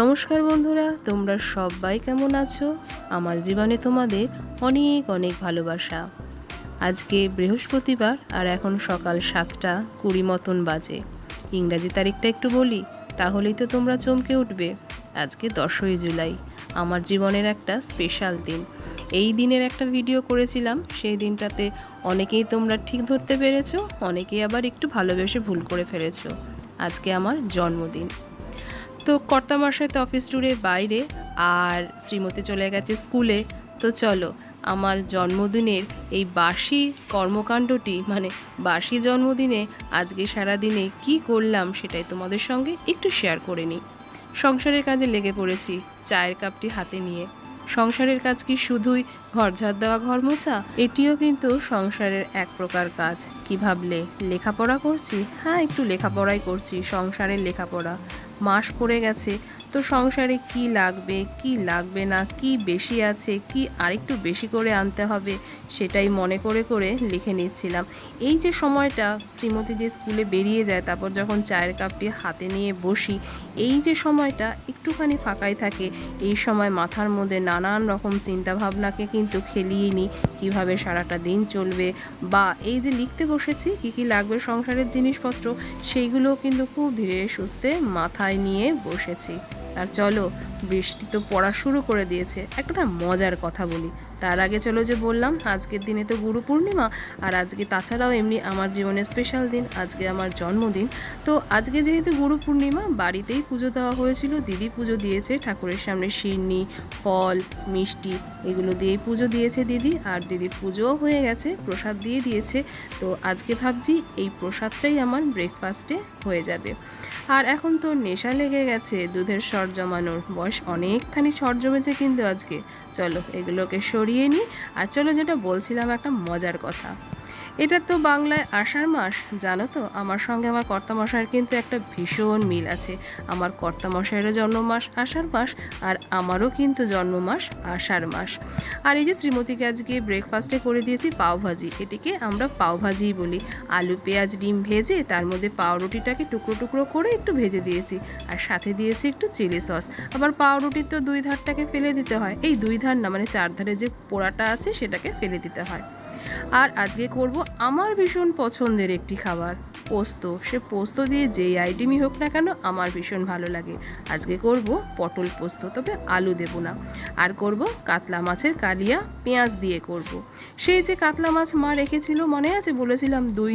নমস্কার বন্ধুরা, তোমরা সবাই কেমন আছো? আমার জীবনে তোমাদের অনেক অনেক ভালোবাসা। আজকে বৃহস্পতিবার আর এখন সকাল সাতটা কুড়ি মতন বাজে। ইংরাজি তারিখটা একটু বলি, তাহলেই তো তোমরা চমকে উঠবে। আজকে দশই জুলাই, আমার জীবনের একটা স্পেশাল দিন। এই দিনের একটা ভিডিও করেছিলাম, সেই দিনটাতে অনেকেই তোমরা ঠিক ধরতে পেরেছ, অনেকেই আবার একটু ভালোবেসে ভুল করে ফেলেছো। আজকে আমার জন্মদিন। তো কর্তা কর্তামশাই তো অফিস ট্যুরে বাইরে আর শ্রীমতী চলে গেছে স্কুলে। তো চলো, আমার জন্মদিনের এই বাসি কর্মকাণ্ডটি মানে বাসি জন্মদিনে আজকে সারাদিনে কি করলাম সেটাই তোমাদের সঙ্গে একটু শেয়ার করে নিই। সংসারের কাজে লেগে পড়েছি চায়ের কাপটি হাতে নিয়ে। সংসারের কাজ কি শুধুই ঘর ঝাড় দেওয়া, ঘর মোছা? এটিও কিন্তু সংসারের এক প্রকার কাজ। কি ভাবলে লেখাপড়া করছি? হ্যাঁ একটু লেখাপড়াই করছি, সংসারের লেখাপড়া। মাস পড়ে গেছে তো সংসারে কি লাগবে কি লাগবে না, কি বেশি আছে, কি আরেকটু বেশি করে আনতে হবে, সেটাই মনে করে করে লিখে নিচ্ছিলাম। এই যে সময়টা শ্রীমতী যে স্কুলে বেরিয়ে যায়, তারপর যখন চায়ের কাপটি হাতে নিয়ে বসি, এই যে সময়টা একটুখানি ফাঁকাই থাকে। এই সময় মাথার মধ্যে নানান রকম চিন্তা ভাবনাকে কিন্তু খেলিয়ে নিই, কীভাবে সারাটা দিন চলবে বা এই যে লিখতে বসেছি, কি কি লাগবে সংসারের জিনিসপত্র, সেইগুলোও কিন্তু খুব ধীরে সুস্থে মাথায় নিয়ে বসেছি। আর চলো বৃষ্টি তো পড়া শুরু করে দিয়েছে। একটা মজার কথা বলি। তার আগে চলো যে বললাম, আজকের দিনে তো গুরু পূর্ণিমা, আর আজকে তাছাড়াও এমনি আমার জীবনের স্পেশাল দিন, আজকে আমার জন্মদিন। তো আজকে যেহেতু গুরু পূর্ণিমা, বাড়িতেই পুজো দেওয়া হয়েছিল, দিদি পুজো দিয়েছে, ঠাকুরের সামনে শিরনি ফল, মিষ্টি, এগুলো দিয়েই পুজো দিয়েছে দিদি, আর দিদির পুজোও হয়ে গেছে, প্রসাদ দিয়ে দিয়েছে। তো আজকে ভাবছি এই প্রসাদটাই আমার ব্রেকফাস্টে হয়ে যাবে। আর এখন তো নেশা লেগে গেছে, দুধের সর জমানোর। বয়স অনেকখানি সর জমেছে কিন্তু আজকে। চলো এগুলোকে সরিয়ে নিই আর চলো যেটা বলছিলাম একটা মজার কথা। এটা তো বাংলায় আষাঢ় মাস, জানো তো? আমার সঙ্গে আমার কর্তামশাইয়ের কিন্তু একটা ভীষণ মিল আছে। আমার কর্তামশাইয়েরও জন্ম মাস আষাঢ় মাস আর আমারও কিন্তু জন্ম মাস আষাঢ় মাস। আর এই যে শ্রীমতীকে আজকে ব্রেকফাস্টে করে দিয়েছি পাওভাজি এটিকে আমরা পাওভাজিই বলি। আলু, পেঁয়াজ, ডিম ভেজে তার মধ্যে পাউরুটিটাকে টুকরো টুকরো করে একটু ভেজে দিয়েছি। আর সাথে দিয়েছি একটু চিলি সস। আবার পাউরুটির তো দুই ধারটাকে ফেলে দিতে হয়। এই দুই ধার না মানে চার ধারে যে পোড়াটা আছে সেটাকে ফেলে দিতে হয়। আর আজকে করব আমার ভীষণ পছন্দের একটি খাবার। পোস্ত। সে পোস্ত দিয়ে যেই আইটেমই হোক না কেন আমার ভীষণ ভালো লাগে। আজকে করব পটল পোস্ত, তবে আলু দেব না। আর করব কাতলা মাছের কালিয়া পেঁয়াজ দিয়ে করব। সেই যে কাতলা মাছ মা রেখেছিল, মনে আছে? বলেছিলাম দুই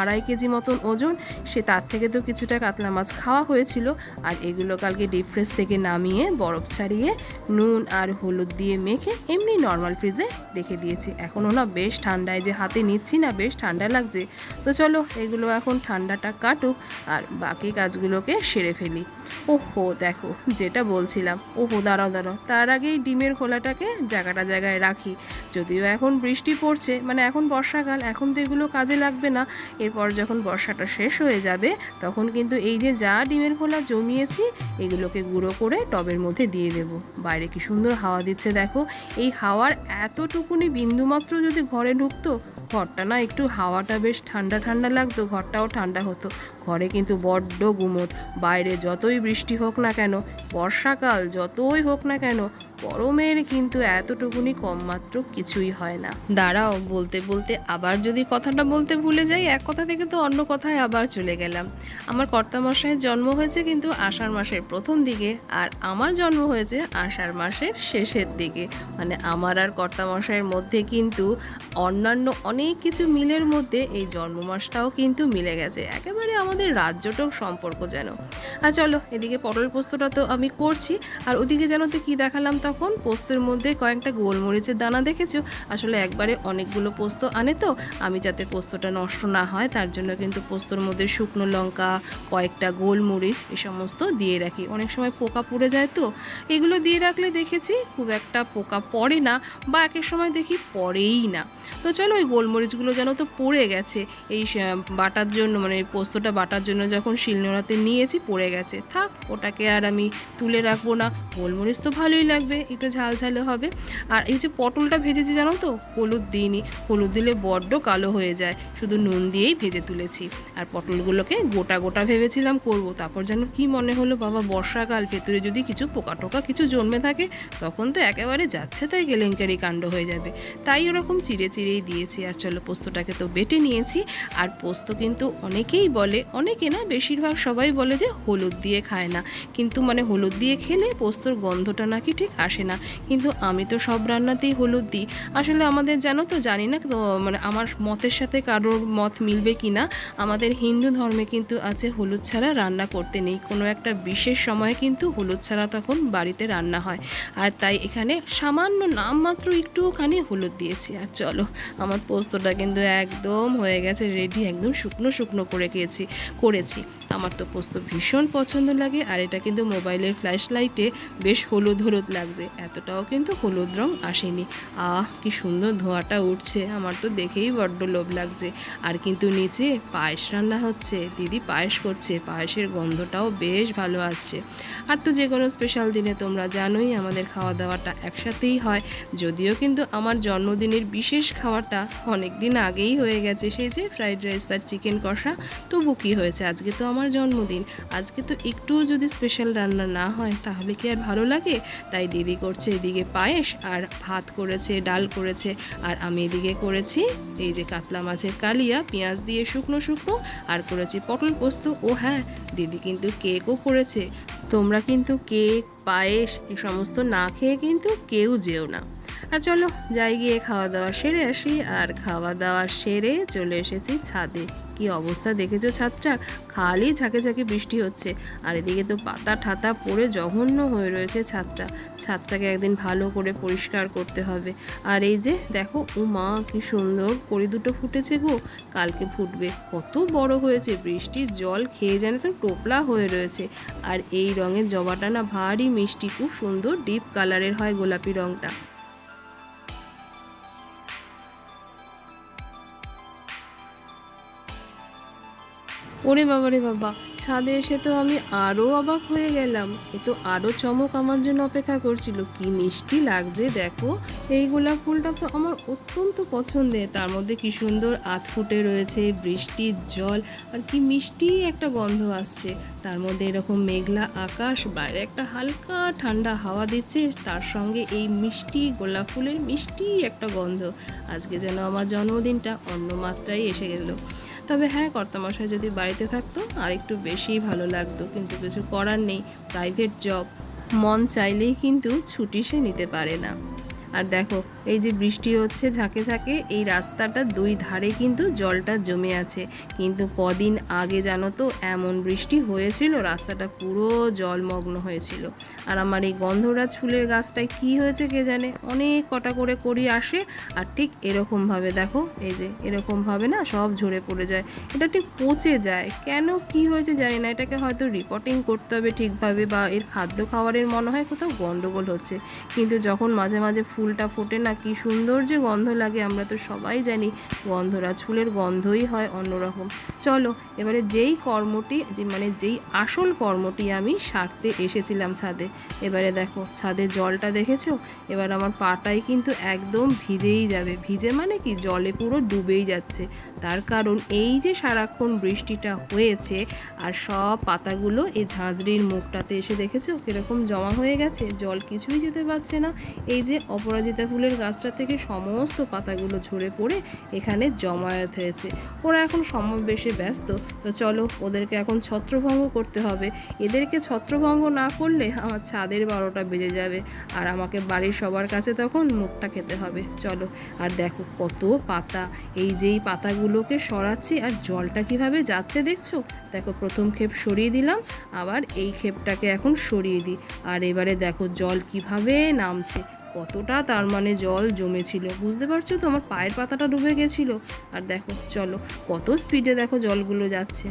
আড়াই কেজি মতন ওজন। সে তার থেকে তো কিছুটা কাতলা মাছ খাওয়া হয়েছিল। আর এগুলো কালকে ডিপ ফ্রিজ থেকে নামিয়ে, বরফ ছাড়িয়ে, নুন আর হলুদ দিয়ে মেখে এমনি নর্মাল ফ্রিজে রেখে দিয়েছি। এখনও না বেশ ঠান্ডায় যে হাতে নিচ্ছি না, বেশ ঠান্ডা লাগছে। তো চলো, এগুলো এখন ঠান্ডাটা কাটুক আর বাকি কাজগুলোকে সেরে ফেলি। ওহো, দেখো, যেটা বলছিলাম। ওহো, দাঁড়াও দাঁড়াও। তার আগেই ডিমের খোলাটাকে জায়গাটা জায়গায় রাখি। যদিও এখন বৃষ্টি পড়ছে মানে এখন বর্ষাকাল, এখন তো এগুলো কাজে লাগবে না। এরপর যখন বর্ষাটা শেষ হয়ে যাবে, তখন কিন্তু এই যে যা ডিমের খোলা জমিয়েছি, এগুলোকে গুঁড়ো করে টবের মধ্যে দিয়ে দেব। বাইরে কি সুন্দর হাওয়া দিচ্ছে, দেখো। এই হাওয়ার এতটুকুনি বিন্দুমাত্র যদি ঘরে ঢুকতো ঘরটা না একটু হাওয়াটা বেশ ঠান্ডা ঠান্ডা লাগতো, ঘরটাও ঠান্ডা হতো। ঘরে কিন্তু বড্ড গুমোট। বাইরে যতই বৃষ্টি হোক না কেন, বর্ষাকাল যতই হোক না কেন গরমের কিন্তু এতটুকুনি কম মাত্র কিছুই হয় না। দাঁড়াও, বলতে বলতে আবার যদি কথাটা বলতে ভুলে যাই, এক কথা থেকে তো অন্য কথায় আবার চলে গেলাম। আমার কর্তামশাইয়ের জন্ম হয়েছে কিন্তু আষাঢ় মাসের প্রথম দিকে, আর আমার জন্ম হয়েছে আষাঢ় মাসের শেষের দিকে। মানে আমার আর কর্তামশাইয়ের মধ্যে কিন্তু অন্যান্য অনেক কিছু মিলের মধ্যে এই জন্ম মাসটাও কিন্তু মিলে গেছে। একেবারে আমাদের রাজ্যটাও সম্পর্ক যেন। আর চলো, এদিকে পটল পোস্তটা তো আমি করছি, আর ওদিকে যেন তো কী দেখালাম তখন পোস্তের মধ্যে কয়েকটা গোলমরিচের দানা দেখেছ? আসলে একবারে অনেকগুলো পোস্ত আনে তো। আমি যাতে পোস্তটা নষ্ট না হয়, তার জন্য কিন্তু পোস্তর মধ্যে শুকনো লঙ্কা, কয়েকটা গোলমরিচ, এ সমস্ত দিয়ে রাখি। অনেক সময় পোকা পড়ে যায় তো। এগুলো দিয়ে রাখলে দেখেছি খুব একটা পোকা পড়ে না বা একের সময় দেখি পড়েই না। তো চলো ওই গোলমরিচগুলো যেন তো পড়ে গেছে। এই বাটার জন্য মানে পোস্তটা বাটার জন্য যখন শিলনোড়াতে নিয়েছি, পড়ে গেছে। থাক, ওটাকে আর আমি তুলে রাখব না। গোলমরিচ তো ভালোই লাগবে। হবে, একটু ঝাল ঝালও হবে। আর এই যে পটলটা ভেজেছি জানো তো? হলুদ দিইনি। হলুদ দিলে বড্ড কালো হয়ে যায়। শুধু নুন দিয়েই ভেজে তুলেছি। আর পটলগুলোকে গোটা গোটা ভেবেছিলাম করব। তারপর যেন কি মনে হলো, বাবা, বর্ষাকাল, ভেতরে যদি কিছু পোকা টোকা কিছু জন্মে থাকে, তখন তো একেবারে যাচ্ছে তাই কেলেঙ্কারি কাণ্ড হয়ে যাবে। তাই ওরকম চিড়ে চিড়েই দিয়েছি। আর চলো, পোস্তটাকে তো বেটে নিয়েছি। আর পোস্ত কিন্তু অনেকেই বলে, অনেকে না, বেশিরভাগ সবাই বলে যে হলুদ দিয়ে খায় না। কিন্তু মানে হলুদ দিয়ে খেলে পোস্তর গন্ধটা নাকি ঠিক আসে না। কিন্তু আমি তো সব রান্নাতেই হলুদ দিই। আসলে আমাদের জানো তো, জানি না তো মানে আমার মতের সাথে কারোর মত মিলবে কি না আমাদের হিন্দু ধর্মে কিন্তু আছে হলুদ ছাড়া রান্না করতে নেই। কোনো একটা বিশেষ সময়ে কিন্তু হলুদ ছাড়া তখন বাড়িতে রান্না হয়। আর তাই এখানে সামান্য নামমাত্র একটুখানি হলুদ দিয়েছি। আর চলো, আমার পোস্তটা কিন্তু একদম হয়ে গেছে রেডি একদম শুকনো শুকনো করে খেয়েছি করেছি। আমার তো পোস্ত ভীষণ পছন্দ লাগে, আর এটা কিন্তু মোবাইলের ফ্ল্যাশ লাইটে বেশ হলুদ হলুদ লাগছে এতটাও কিন্তু হলুদ রং আসেনি। আহ, কি সুন্দর ধোঁয়াটা উঠছে। আমার তো দেখেই বড্ড লোভ লাগছে। আর কিন্তু নিচে পায়েস রান্না হচ্ছে। দিদি পায়েস করছে। পায়েসের গন্ধটাও বেশ ভালো আসছে। আর তো যে কোনো স্পেশাল দিনে তোমরা জানোই, আমাদের খাওয়া দাওয়াটা একসাথেই হয়। যদিও কিন্তু আমার জন্মদিনের বিশেষ খাওয়াটা অনেক দিন আগেই হয়ে গেছে। সেই যে ফ্রাইড রাইস আর চিকেন কষা। তবু কি হয়েছে? আজকে তো আমার জন্মদিন। আজকে তো একটুও যদি স্পেশাল রান্না না হয়, তাহলে কি আর ভালো লাগে? তাই দিদি করছে এদিকে পায়েস আর ভাত করেছে, ডাল করেছে। আর আমি এদিকে করেছি এই যে কাতলা মাছের কালিয়া, পেঁয়াজ দিয়ে শুকনো শুকনো আর করেছি পটল পোস্ত। ও হ্যাঁ দিদি কিন্তু কেকও করেছে। তোমরা কিন্তু কেক, পায়েস এ সমস্ত না খেয়ে কিন্তু কেউ যেও না। আর চলো, যাই গিয়ে খাওয়া দাওয়া সেরে আসি। আর খাওয়া দাওয়া সেরে চলে এসেছি ছাদে। কি অবস্থা দেখেছ ছাদটা? খালি ঝাঁকে ঝাঁকে বৃষ্টি হচ্ছে। আর এদিকে তো পাতা ঠাতা পড়ে জঘন্য হয়ে রয়েছে ছাদটা। ছাদটাকে একদিন ভালো করে পরিষ্কার করতে হবে। আর এই যে, দেখো ও মা কি সুন্দর কড়ি দুটো ফুটেছে গো। কালকে ফুটবে। কত বড় হয়েছে বৃষ্টির জল খেয়ে যেন তো টোপলা হয়ে রয়েছে। আর এই রঙের জবাটা না ভারী মিষ্টি। খুব সুন্দর ডিপ কালারের হয় গোলাপি রঙটা ওরে বাবা রে বাবা, ছাদে এসে তো আমি আরও অবাক হয়ে গেলাম। এ তো আরও চমক আমার জন্য অপেক্ষা করছিল। কি মিষ্টি লাগছে দেখো। এই গোলাপ ফুলটা তো আমার অত্যন্ত পছন্দের। তার মধ্যে কি সুন্দর আত ফুটে রয়েছে, বৃষ্টির জল, আর কি মিষ্টি একটা গন্ধ আসছে। তার মধ্যে এরকম মেঘলা আকাশ, বাইরে একটা হালকা ঠান্ডা হাওয়া দিচ্ছে। তার সঙ্গে এই মিষ্টি গোলাপ ফুলের মিষ্টি একটা গন্ধ। আজকে যেন আমার জন্মদিনটা অন্য মাত্রায় এসে গেল। তবে হ্যাঁ কর্তামশাই যদি বাড়িতে থাকতো, আর একটু বেশিই ভালো লাগতো। কিন্তু কিছু করার নেই প্রাইভেট জব মন চাইলেই কিন্তু ছুটি সে নিতে পারে না। আর দেখো এই যে বৃষ্টি হচ্ছে ঝাঁকে ঝাঁকে, এই রাস্তাটা দুই ধারে কিন্তু জলটা জমে আছে। কিন্তু কদিন আগে জানো তো, এমন বৃষ্টি হয়েছিল, রাস্তাটা পুরো জলমগ্ন হয়েছিল। আর আমার এই গন্ধরাজ ফুলের গাছটায় কি হয়েছে কে জানে? অনেক কটা করে করি আসে, আর ঠিক এরকমভাবে দেখো, এই যে এরকমভাবে না সব ঝরে পড়ে যায়। এটা ঠিক পচে যায়। কেন, কি হয়েছে জানি না, এটাকে হয়তো রিপোর্টিং করতে হবে ঠিকভাবে, বা এর খাদ্য খাওয়ারের মনে হয় কোথাও গন্ডগোল হচ্ছে। কিন্তু যখন মাঝে মাঝে ফুলটা ফোটে না কি সুন্দর যে গন্ধ লাগে, আমরা তো সবাই জানি গন্ধরাজ ফুলের গন্ধই হয় অন্যরকম। চলো, এবারে যেই কর্মটি, যে মানে যেই আসল কর্মটি আমি সারতে এসেছিলাম ছাদে, এবারে দেখো ছাদের জলটা দেখেছ? এবার আমার পাটাই কিন্তু একদম ভিজেই যাবে। ভিজে মানে কি? জলে পুরো ডুবেই যাচ্ছে। তার কারণ এই যে সারাক্ষণ বৃষ্টিটা হয়েছে, আর সব পাতাগুলো এই ঝাঁঝরির মুখটাতে এসে দেখেছ? কীরকম জমা হয়ে গেছে? জল কিছুই যেতে পারছে না। এই যে অপরাজিতা ফুলের গাছটা থেকে সমস্ত পাতাগুলো ঝরে পড়ে এখানে জমায়েত হয়েছে। ওরা এখন সমাবেশে ব্যস্ত। তো চলো, ওদেরকে এখন ছত্রভঙ্গ করতে হবে। এদেরকে ছত্রভঙ্গ না করলে আমার ছাদের বারোটা বেজে যাবে আর আমাকে বাড়ির সবার কাছে তখন মুখটা খেতে হবে। চলো, আর দেখো কত পাতা। এই যেই পাতাগুলোকে সরাচ্ছি আর জলটা কীভাবে যাচ্ছে দেখছ? দেখো, প্রথম ক্ষেপ সরিয়ে দিলাম, আবার এই ক্ষেপটাকে এখন সরিয়ে দিই। আর এবারে দেখো জল কীভাবে নামছে। কতটা তার মানে জল জমেছিল। বুঝতে পারছ তো? আমার পায়ের পাতাটা ডুবে গেছিল। আর দেখো, চলো, কত স্পিডে দেখো জলগুলো যাচ্ছে।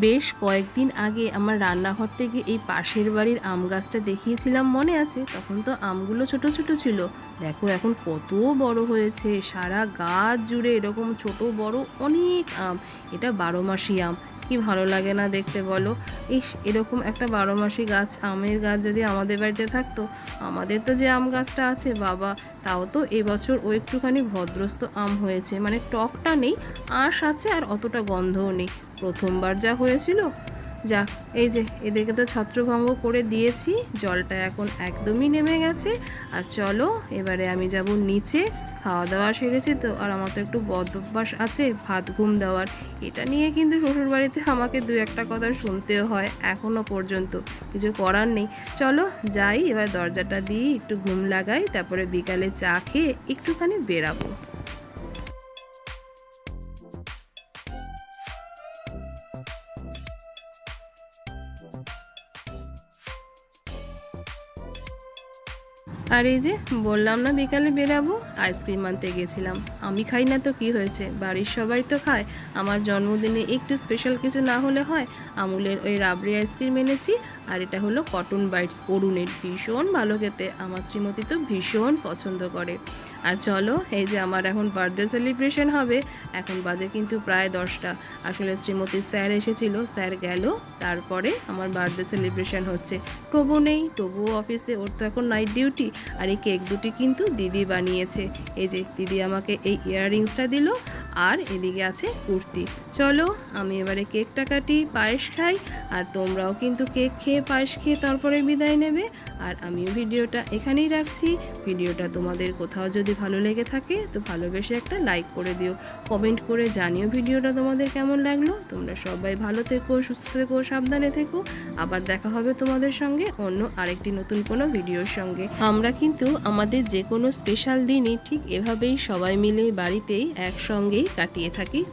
বেশ কয়েকদিন আগে আমার রান্নাঘর থেকে এই পাশের বাড়ির আম গাছটা দেখিয়েছিলাম, মনে আছে? তখন তো আমগুলো ছোট ছোট ছিল। দেখো এখন কত বড় হয়েছে। সারা গাছ জুড়ে এরকম ছোট বড় অনেক আম। এটা বারো মাসি আম। কি ভালো লাগে না দেখতে বলো? ইস, এরকম একটা বারো মাসি গাছ, আমের গাছ যদি আমাদের বাড়িতে থাকতো, আমাদের তো যে আম গাছটা আছে, বাবা, তাও তো এবছর ও একটুখানি ভদ্রস্ত আম হয়েছে। মানে টকটা নেই, আঁশ আছে আর অতটা গন্ধও নেই। প্রথমবার যা হয়েছিল যাক এই যে, এদেরকে তো ছত্রভঙ্গ করে দিয়েছি, জলটা এখন একদমই নেমে গেছে। আর চলো, এবারে আমি যাব নিচে, খাওয়া দাওয়া সেরেছি তো, আর আমার তো একটু বদ অভ্যাস আছে, ভাত ঘুম দেওয়ার। এটা নিয়ে কিন্তু শ্বশুরবাড়িতে আমাকে দু একটা কথা শুনতেও হয় এখনও পর্যন্ত। কিছু করার নেই। চলো, যাই, এবার দরজাটা দিয়ে একটু ঘুম লাগাই, তারপরে বিকালে চা খেয়ে একটুখানি বেরাবো। আর এই যে, বললাম না বিকালে বেরাবো? আইসক্রিম আনতে গেছিলাম। আমি খাই না তো কি হয়েছে? বাড়ির সবাই তো খায়। আমার জন্মদিনে একটু স্পেশাল কিছু না হলে হয়। আমুলের ওই রাবড়ি আইসক্রিম এনেছি, আর এটা হলো কটন বাইটস অরুণের ভীষণ ভালো খেতে। আমার শ্রীমতী তো ভীষণ পছন্দ করে। আর চলো, এই যে আমার এখন বার্থডে সেলিব্রেশন হবে, এখন বাজে কিন্তু প্রায় দশটা। আসলে শ্রীমতী স্যার এসেছিল, স্যার গেল, তারপরে আমার বার্থডে সেলিব্রেশন হচ্ছে। তবু নেই, তবুও অফিসে ওর তো এখন নাইট ডিউটি আর এই কেক দুটি কিন্তু দিদি বানিয়েছে। এই যে, দিদি আমাকে এই ইয়াররিংসটা দিল আর এদিকে আছে কুর্তি। চলো, আমি এবারে কেকটা কাটি, পায়েস খাই, আর তোমরাও কিন্তু কেক খেয়ে পায়েস খেয়ে তারপরে বিদায় নেবে। আর আমিও ভিডিওটা এখানেই রাখছি। ভিডিওটা তোমাদের কোথাও যদি ভালো লেগে থাকে, তো ভালোবেসে একটা লাইক করে দিও। কমেন্ট করে জানিও ভিডিওটা তোমাদের কেমন লাগল। তোমরা সবাই ভালো থেকো, সুস্থ থেকো, সাবধানে থেকো। আবার দেখা হবে তোমাদের সঙ্গে অন্য আরেকটি নতুন কোনো ভিডিওর সঙ্গে। আমরা কিন্তু আমাদের যে কোনো স্পেশাল দিনই ঠিক এভাবেই সবাই মিলে বাড়িতেই একসঙ্গেই কাটিয়ে থাকি।